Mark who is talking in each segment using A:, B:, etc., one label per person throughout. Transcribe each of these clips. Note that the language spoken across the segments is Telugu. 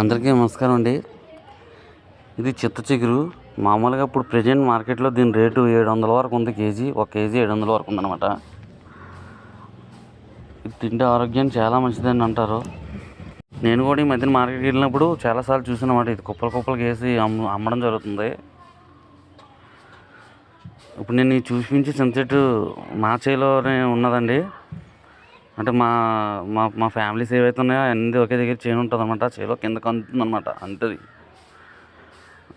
A: అందరికీ నమస్కారం అండి. ఇది చిత్త చిగురు. మామూలుగా ఇప్పుడు ప్రజెంట్ మార్కెట్లో దీని రేటు ఏడు వందల వరకు ఉంది కేజీ. ఒక కేజీ ఏడు వందల వరకు ఉందన్నమాట. ఇది తింటే ఆరోగ్యం చాలా మంచిదని అంటారు. నేను కూడా ఈ మధ్యన మార్కెట్కి వెళ్ళినప్పుడు చాలాసార్లు చూసినమాట ఇది కుప్పలు కుప్పలకి వేసి అమ్మ అమ్మడం జరుగుతుంది. ఇప్పుడు నేను ఈ చూపించే చింత చెట్టు మా చేలోనే ఉన్నదండి. అంటే మా మా మా ఫ్యామిలీస్ ఏవైతే ఉన్నాయో అన్నీ ఒకే దగ్గర చేను ఉంటుంది అనమాట చేలో కిందకు అందుతుంది అనమాట అంతది.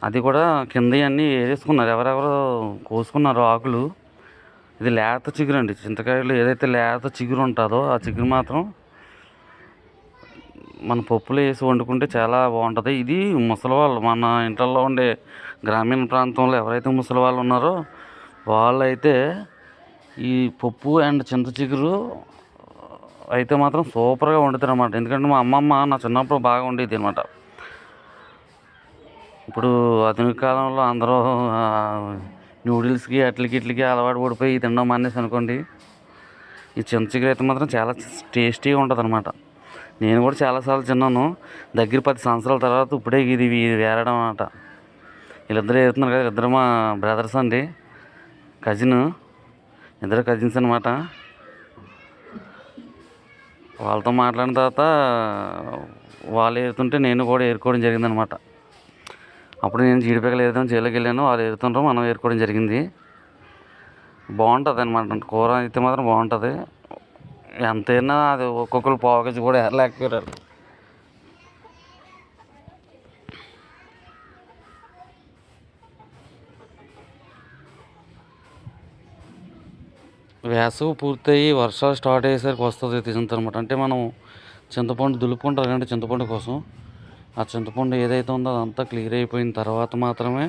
A: అది కూడా కింద అన్నీ వేసుకున్నారు ఎవరెవరో కోసుకున్నారు ఆకులు. ఇది లేత చిగురు అండి. చింతకాయలు ఏదైతే లేత చిగురు ఉంటుందో ఆ చిగురు మాత్రం మన పప్పులు వేసి వండుకుంటే చాలా బాగుంటుంది. ఇది ముసలివాళ్ళు మన ఇంట్లో ఉండే గ్రామీణ ప్రాంతంలో ఎవరైతే ముసలి వాళ్ళు ఉన్నారో వాళ్ళైతే ఈ పప్పు అండ్ చింత చిగురు అయితే మాత్రం సూపర్గా వండుతారు అనమాట ఎందుకంటే మా అమ్మమ్మ నా చిన్నప్పుడు బాగా వండేది అనమాట ఇప్పుడు ఆధునిక కాలంలో అందరూ నూడిల్స్కి అట్లకి ఇట్లకి అలవాటు పడిపోయి తినడం మానేసి అనుకోండి ఈ చింత చిగురు అయితే మాత్రం చాలా టేస్టీగా ఉంటుంది అనమాట నేను కూడా చాలాసార్లు తిన్నాను. దగ్గర పది సంవత్సరాల తర్వాత ఇప్పుడే ఇది ఇది వేరడం అనమాట వీళ్ళిద్దరూ వేస్తున్నారు కదా ఇద్దరు మా బ్రదర్స్ అండి కజిన్ ఇద్దరు కజిన్స్ అనమాట వాళ్ళతో మాట్లాడిన తర్వాత వాళ్ళు ఏరుతుంటే నేను కూడా ఏరుకోవడం జరిగిందనమాట. అప్పుడు నేను జీడిపిక్కలు ఏరుదాం జైలుకి వెళ్ళాను వాళ్ళు ఏరుతుంటారు మనం ఏరుకోవడం జరిగింది. బాగుంటుంది అనమాట కూర అయితే మాత్రం బాగుంటుంది. ఎంతైనా అది ఒక్కొక్కరు పావు కేజీ కూడా ఏరలేకపోయారు వేసవి పూర్తయి వర్షాలు స్టార్ట్ అయ్యేసరికి వస్తుంది చింత అనమాట అంటే మనం చింతపండు దులుపుకుంటారు అంటే చింతపండు కోసం. ఆ చింతపండు ఏదైతే ఉందో అదంతా క్లియర్ అయిపోయిన తర్వాత మాత్రమే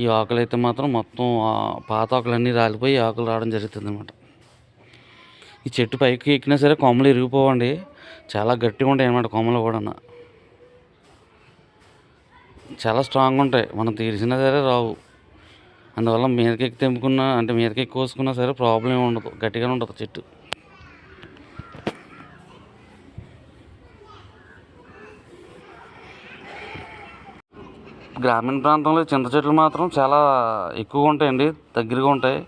A: ఈ ఆకులు అయితే మాత్రం మొత్తం ఆ పాత ఆకులన్నీ రాలిపోయి ఆకులు రావడం జరుగుతుంది అనమాట ఈ చెట్టు పైకి ఎక్కినా సరే కొమ్మలు ఇరిగిపోవండి. చాలా గట్టిగా ఉంటాయి అనమాట కొమ్మలు కూడా చాలా స్ట్రాంగ్ ఉంటాయి. మనం తీసినా సరే రావు. అందువల్ల మీదకెక్కి తెంపుకున్నా అంటే మీదకెక్కి కోసుకున్నా సరే ప్రాబ్లం ఉండదు. గట్టిగానే ఉండదు చెట్టు. గ్రామీణ ప్రాంతంలో చింత చెట్లు మాత్రం చాలా ఎక్కువగా ఉంటాయండి దగ్గరగా ఉంటాయి.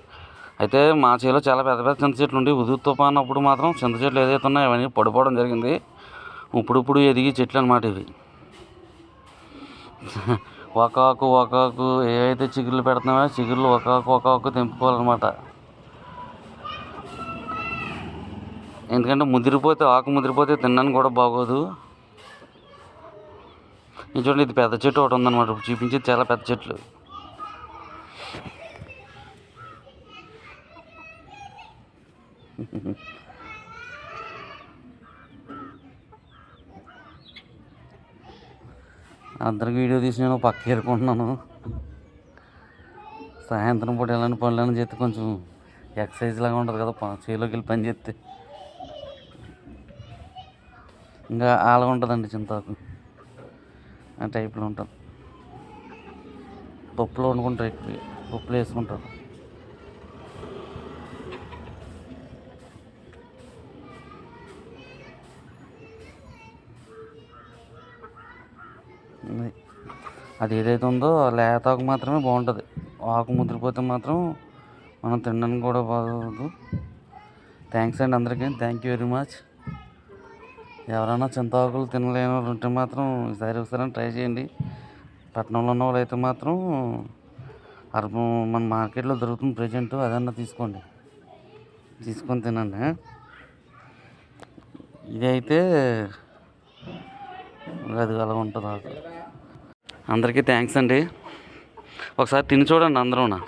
A: అయితే మా చేలో చాలా పెద్ద పెద్ద చింత చెట్లు ఉండి ఉదురు తుఫాన్ అప్పుడు మాత్రం చింత చెట్లు ఏదైతే ఉన్నాయో అవన్నీ పడిపోవడం జరిగింది. ఇప్పుడిప్పుడు ఎదిగి చెట్లు అన్నమాట ఇవి. ఒకాకు ఒక ఆకు ఏవైతే చిగుళ్ళు పెడుతున్నామో చిగుళ్ళు ఒక ఆకు తెంపుకోవాలన్నమాట. ఎందుకంటే ముదిరిపోతే ఆకు ముదిరిపోతే తినడానికి కూడా బాగోదు. ఇది చూడండి ఇది పెద్ద చెట్టు ఒకటి ఉందన్నమాట. ఇప్పుడు చూపించేది చాలా పెద్ద చెట్లు. అందరికి వీడియో తీసి నేను పక్క ఏరుకుంటున్నాను. సాయంత్రం పూట ఎలాంటి పనులను చేస్తే కొంచెం ఎక్సర్సైజ్ లాగా ఉంటుంది కదా చేలోకి వెళ్ళి పని చేస్తే. ఇంకా అలాగ ఉంటుందండి చింతాకు. ఆ టైప్లో ఉంటుంది పప్పులో వండుకుంటారు ఎక్కువ పప్పులు వేసుకుంటారు అది. ఏదైతే ఉందో లేత ఆకు మాత్రమే బాగుంటుంది. ఆకు ముద్రిపోతే మాత్రం మనం తినడానికి కూడా బాగోదు. థ్యాంక్స్ అండి అందరికీ. థ్యాంక్ యూ వెరీ మచ్ ఎవరైనా చింతాకులు తినలేని వాళ్ళు ఉంటే మాత్రం ఈసారి ఒకసారి ట్రై చేయండి. పట్టణంలో ఉన్న వాళ్ళు అయితే మాత్రం అర్బన్ మన మార్కెట్లో దొరుకుతుంది ప్రజెంట్. అదన్నా తీసుకోండి. తీసుకొని తినండి ఇదైతే అది అలా ఉంటుంది అందరికీ థ్యాంక్స్ అండి. ఒకసారి తిని చూడండి అందరూనా.